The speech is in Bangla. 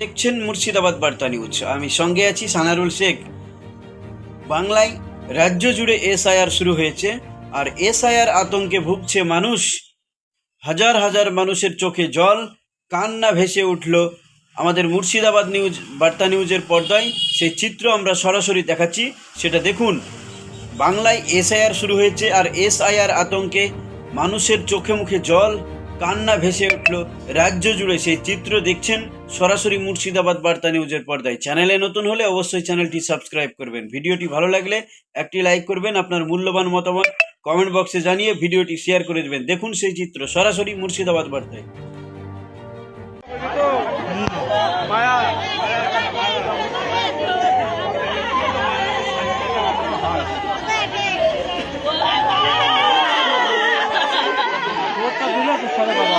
দেখছেন মুর্শিদাবাদ বার্তা নিউজ। আমি সঙ্গে আছি সানারুল শেখ। বাংলায় রাজ্য জুড়ে এসআইআর শুরু হয়েছে, আর এসআইআর আতঙ্কে ভুগছে মানুষ। হাজার হাজার মানুষের চোখে জল কান্না ভেসে উঠল আমাদের মুর্শিদাবাদ নিউজ, বার্তা নিউজের পর্দায়। সেই চিত্র আমরা সরাসরি দেখাচ্ছি, সেটা দেখুন। বাংলায় এসআইআর শুরু হয়েছে, আর এসআইআর আতঙ্কে মানুষের চোখে মুখে জল কান্না ভেসে উঠল। রাজ্য জুড়ে সেই চিত্র দেখছেন সরাসরি মুর্শিদাবাদ বার্তা নিউজের পর্দায়। চ্যানেলে নতুন হলে অবশ্যই চ্যানেলটি সাবস্ক্রাইব করবেন। ভিডিওটি ভালো লাগলে একটি লাইক করবেন, আপনার মূল্যবান মতামত কমেন্ট বক্সে জানিয়ে ভিডিওটি শেয়ার করে দেবেন। দেখুন সেই চিত্র সরাসরি মুর্শিদাবাদ বার্তায়। করে বাবা